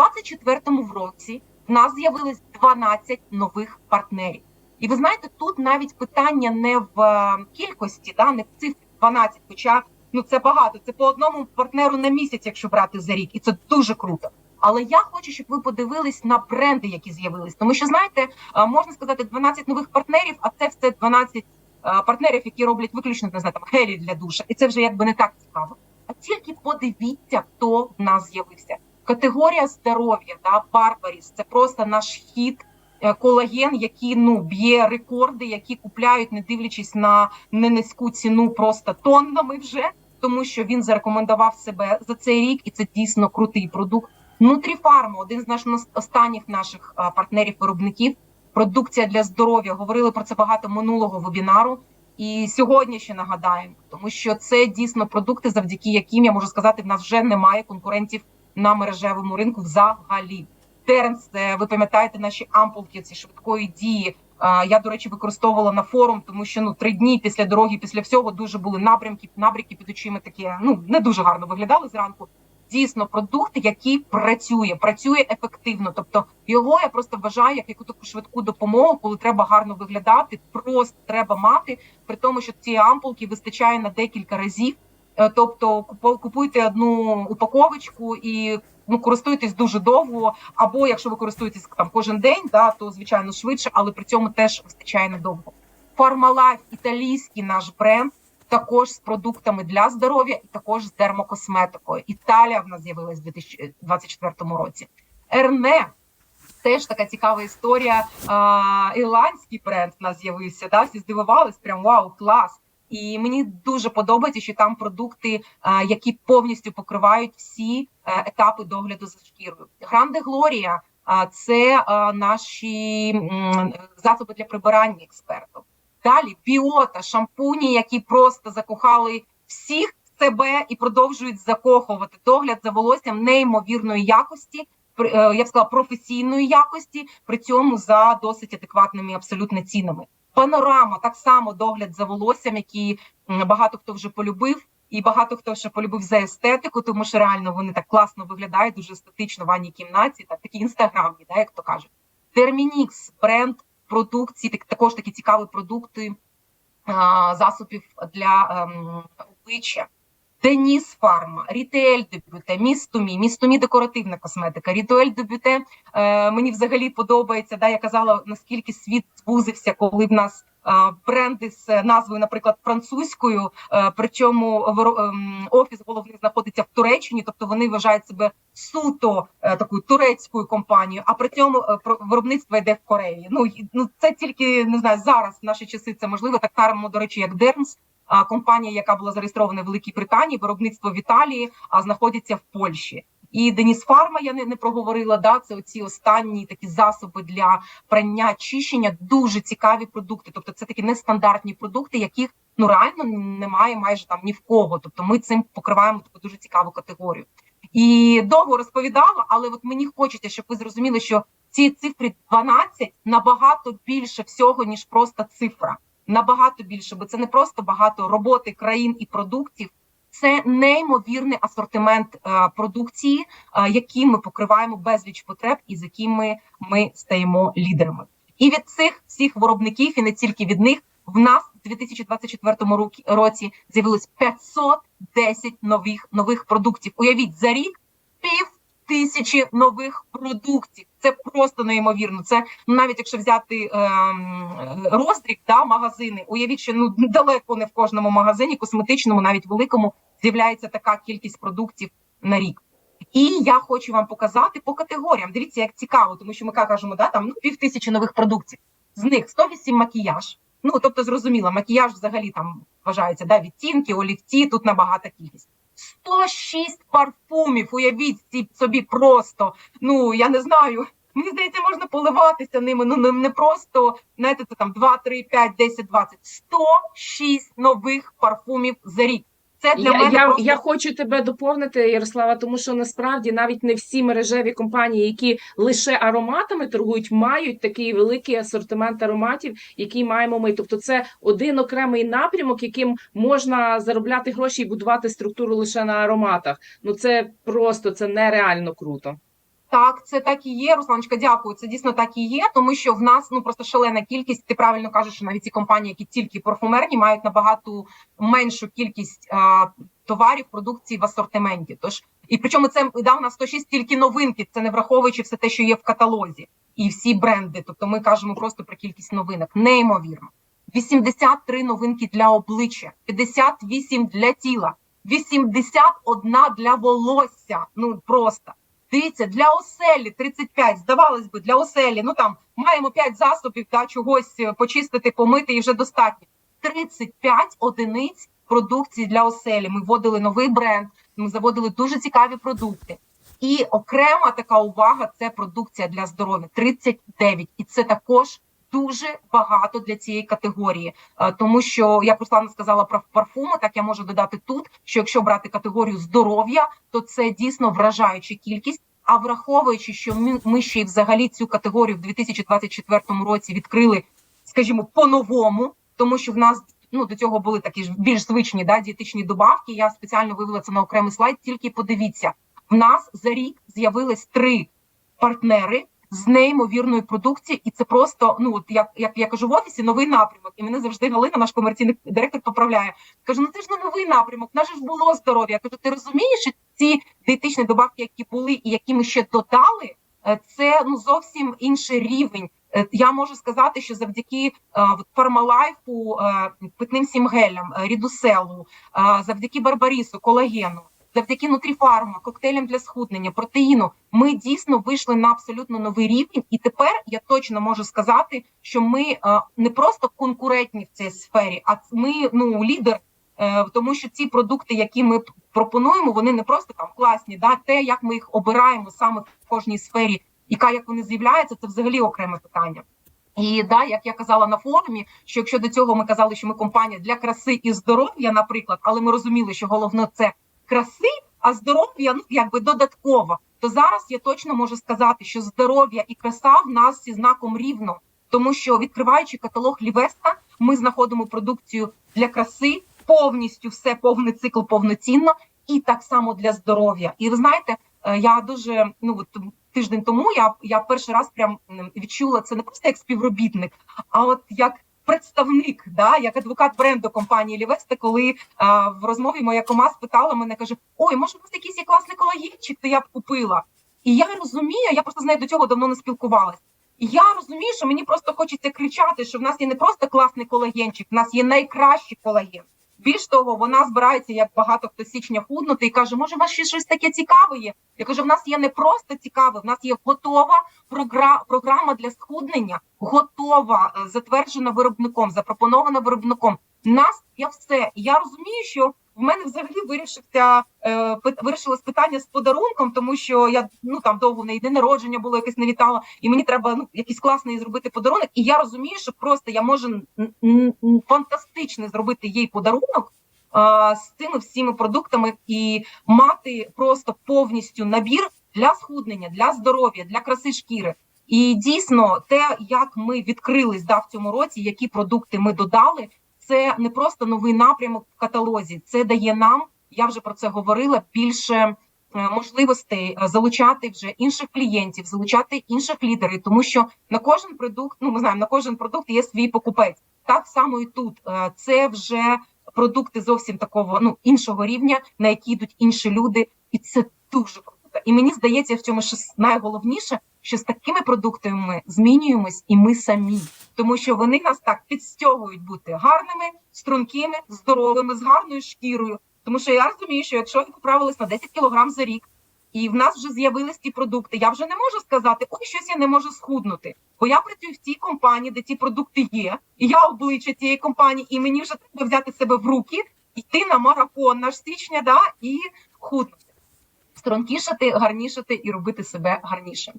24-му році в нас з'явилось 12 нових партнерів. І ви знаєте, тут навіть питання не в е, кількості, да, не в цифрі 12, хоча ну це багато. Це по одному партнеру на місяць, якщо брати за рік, і це дуже круто. Але я хочу, щоб ви подивились на бренди, які з'явились, тому що знаєте, е, можна сказати 12 нових партнерів, а це все 12 е, партнерів, які роблять виключно не знаю, там гелі для душа, і це вже якби не так цікаво. А тільки подивіться, хто в нас з'явився. Категорія здоров'я, да, Барбаріс, це просто наш хід. е, Колаген, який ну б'є рекорди, які купляють, не дивлячись на не низьку ціну, просто тоннами вже, тому що він зарекомендував себе за цей рік, і це дійсно крутий продукт. Нутріфарма, один з наших останніх наших партнерів-виробників. Продукція для здоров'я. Говорили про це багато минулого вебінару. І сьогодні ще нагадаємо, тому що це дійсно продукти, завдяки яким я можу сказати, в нас вже немає конкурентів на мережевому ринку взагалі. Теренс, е, ви пам'ятаєте наші ампулки ці швидкої дії. Я, до речі, використовувала на форум, тому що ну три дні після дороги, після всього дуже були напрямки, набряки під очима такі ну не дуже гарно виглядали зранку. Дійсно, продукт, який працює, працює ефективно. Тобто його я просто вважаю як яку таку швидку допомогу, коли треба гарно виглядати, просто треба мати, при тому, що цієї ампулки вистачає на декілька разів. Е, Тобто купуйте одну упаковочку і ну користуйтесь дуже довго. Або якщо ви користуєтесь там кожен день, да то звичайно швидше, але при цьому теж вистачає надовго. Фармалайф, італійський наш бренд, також з продуктами для здоров'я і також з дермокосметикою. Італія в нас з'явилась у 2024 році. Ерне теж така цікава історія. А, ірландський бренд в нас з'явився. Да? Всі здивувались, прям вау, клас. І мені дуже подобається, що там продукти, які повністю покривають всі е, етапи догляду за шкірою. Гранде Глорія а, це наші засоби для прибирання експертів. Далі біота, шампуні, які просто закохали всіх себе і продовжують закохувати догляд за волоссям неймовірної якості. е, Я б сказала професійної якості, при цьому за досить адекватними абсолютно цінами. Панорама так само догляд за волоссям, який багато хто вже полюбив, і багато хто ще полюбив за естетику, тому що реально вони так класно виглядають, дуже естетично в ванній кімнаті, так такі інстаграмні, да, як то кажуть. Термінікс, бренд продукції, так також такі цікаві продукти а, засобів для ем, обличчя. Деніс Фарма, Рітеель Дебюте, Містумі, Містумі декоративна косметика, Рітуель Дебюте. Е, мені взагалі подобається. Да, я казала, наскільки світ звузився, коли в нас бренди з назвою, наприклад, французькою, е, причому ем, офіс головний знаходиться в Туреччині, тобто вони вважають себе суто е, такою турецькою компанією, а при цьому е, виробництво йде в Кореї. Ну ну це тільки не знаю зараз. В наші часи це можливо. Так само, до речі, як Дермс, а, компанія, яка була зареєстрована в Великій Британії, виробництво в Італії, а знаходиться в Польщі. І Деніс Фарма я не, не проговорила. Да, це оці останні такі засоби для прання чищення, дуже цікаві продукти. Тобто, це такі нестандартні продукти, яких ну реально немає майже там ні в кого. Тобто, ми цим покриваємо таку дуже цікаву категорію. І довго розповідала, але от мені хочеться, щоб ви зрозуміли, що ці цифри 12 набагато більше всього ніж просто цифра. Набагато більше, бо це не просто багато роботи країн і продуктів. Це неймовірний асортимент е, продукції, е, яким ми покриваємо безліч потреб і з якими ми стаємо лідерами. І від цих всіх виробників, і не тільки від них, в нас у 2024 році- році з'явилось 510 нових нових продуктів. Уявіть за рік пів тисячі нових продуктів. Це просто неймовірно. Це ну, навіть якщо взяти ем, роздріб, да, магазини, уявіть, що ну далеко не в кожному магазині, косметичному, навіть великому, з'являється така кількість продуктів на рік. І я хочу вам показати по категоріям. Дивіться, як цікаво, тому що ми кажемо, да, там ну, пів тисячі нових продуктів. З них 108 макіяж. Ну тобто, зрозуміло, макіяж взагалі там вважається да, відтінки, олівці, тут набагато кількість. 106 парфумів. Уявіть собі просто. Ну я не знаю. Мені здається, можна поливатися ними. Ну не просто знаєте, це там 2, 3, 5, 10, 20. 106 нових парфумів за рік. Це для Я, мене я, просто я хочу тебе доповнити, Ярослава, тому що насправді навіть не всі мережеві компанії, які лише ароматами торгують, мають такий великий асортимент ароматів, який маємо ми. Тобто, це один окремий напрямок, яким можна заробляти гроші і будувати структуру лише на ароматах. Ну це просто це нереально круто. Так, це так і є, Русланочка. Дякую. Це дійсно так і є, тому що в нас ну просто шалена кількість. Ти правильно кажеш, що навіть ці компанії, які тільки парфумерні, мають набагато меншу кількість а, товарів, продукції в асортименті. Тож і причому це да, у нас 106 тільки новинки, це не враховуючи все те, що є в каталозі, і всі бренди. Тобто ми кажемо просто про кількість новинок. Неймовірно. 83 новинки для обличчя, 58 для тіла, 81 для волосся. Ну просто. Дивіться, для оселі 35, здавалось би, для оселі. Ну там маємо 5 засобів та чогось е, почистити, помити і вже достатньо. 35 одиниць продукції для оселі. Ми вводили новий бренд, ми заводили дуже цікаві продукти. І окрема така увага це продукція для здоров'я 39. І це також дуже багато для цієї категорії. Е, Тому що як Руслана сказала про парфуми, так я можу додати тут, що якщо брати категорію здоров'я, то це дійсно вражаюча кількість. А враховуючи, що ми, ми ще й взагалі цю категорію в 2024 році відкрили, скажімо, по-новому, тому що в нас ну до цього були такі ж більш звичні да, дієтичні добавки. Я спеціально вивела це на окремий слайд. Тільки подивіться, в нас за рік з'явились три партнери з неймовірною продукцією, і це просто ну от як, як я кажу в офісі, новий напрямок. І мене завжди Галина, наш комерційний директор, поправляє. Каже: ну це ж не новий напрямок, в нас же ж було здоров'я. Кажу, ти розумієш, що ці дієтичні добавки, які були і які ми ще додали, е, це ну зовсім інший рівень. Е, Я можу сказати, що завдяки Фармалайфу, е, питним сімгелям, рідуселу, завдяки Барбарісу, колагену, завдяки Нутріфарма, коктейлям для схуднення, протеїну, ми дійсно вийшли на абсолютно новий рівень. І тепер я точно можу сказати, що ми е, не просто конкурентні в цій сфері, а ми ну лідер. Е, Тому що ці продукти, які ми пропонуємо, вони не просто там класні, да те, як ми їх обираємо саме в кожній сфері, яка як вони з'являються, це взагалі окреме питання. І да, як я казала на форумі, що якщо до цього ми казали, що ми компанія для краси і здоров'я, наприклад, але ми розуміли, що головне це краси, а здоров'я ну якби додатково, то зараз я точно можу сказати, що здоров'я і краса в нас зі знаком рівно, тому що відкриваючи каталог Лівеста, ми знаходимо продукцію для краси, повністю все повний цикл повноцінно, і так само для здоров'я. І ви знаєте, е, я дуже ну от тиждень тому я, я перший раз прям відчула це не просто як співробітник, а от як представник, да, як адвокат бренду компанії Лівеста, коли а, в розмові моя кома спитала мене, каже: Ой, може, у вас якийсь є класний колагінчик, то я б купила. І я розумію, я просто з нею до цього давно не спілкувалась. Я розумію, що мені просто хочеться кричати, що в нас є не просто класний колагенчик, в нас є найкращий колаген. Більш того, вона збирається, як багато хто січня худнути, і каже, може, у вас ще щось таке цікаве є? Я кажу, в нас є не просто цікаве, в нас є готова програма для схуднення, готова, е, затверджена виробником, запропонована виробником. Нас є все. Я розумію, що в мене взагалі вирішився е, вирішилось питання з подарунком, тому що я ну там довго не день народження було якесь не вітала, і мені треба ну якийсь класний зробити подарунок. І я розумію, що просто я можу фантастично зробити їй подарунок. З цими всіми продуктами і мати просто повністю набір для схуднення, для здоров'я, для краси шкіри. І дійсно, те, як ми відкрились да, в цьому році, які продукти ми додали, це не просто новий напрямок в каталозі. Це дає нам, я вже про це говорила, більше е, можливостей е, залучати вже інших клієнтів, залучати інших лідерів, тому що на кожен продукт, ну ми знаємо, на кожен продукт є свій покупець. Так само і тут Е, це вже продукти зовсім такого ну іншого рівня, на які йдуть інші люди, і це дуже круто. І мені здається, в цьому с- найголовніше, що з такими продуктами ми змінюємось, і ми самі, тому що вони нас так підстягують бути гарними, стрункими, здоровими, з гарною шкірою. Тому що я розумію, що якщо ви поправились на 10 кілограм за рік, і в нас вже з'явились ті продукти, я вже не можу сказати, ой, щось я не можу схуднути. Бо я працюю в тій компанії, де ті продукти є, і я обличчя тієї компанії, і мені вже треба взяти себе в руки, йти на марафон наш січня, да, і худнути. Стрункішати, гарнішати і робити себе гарнішим.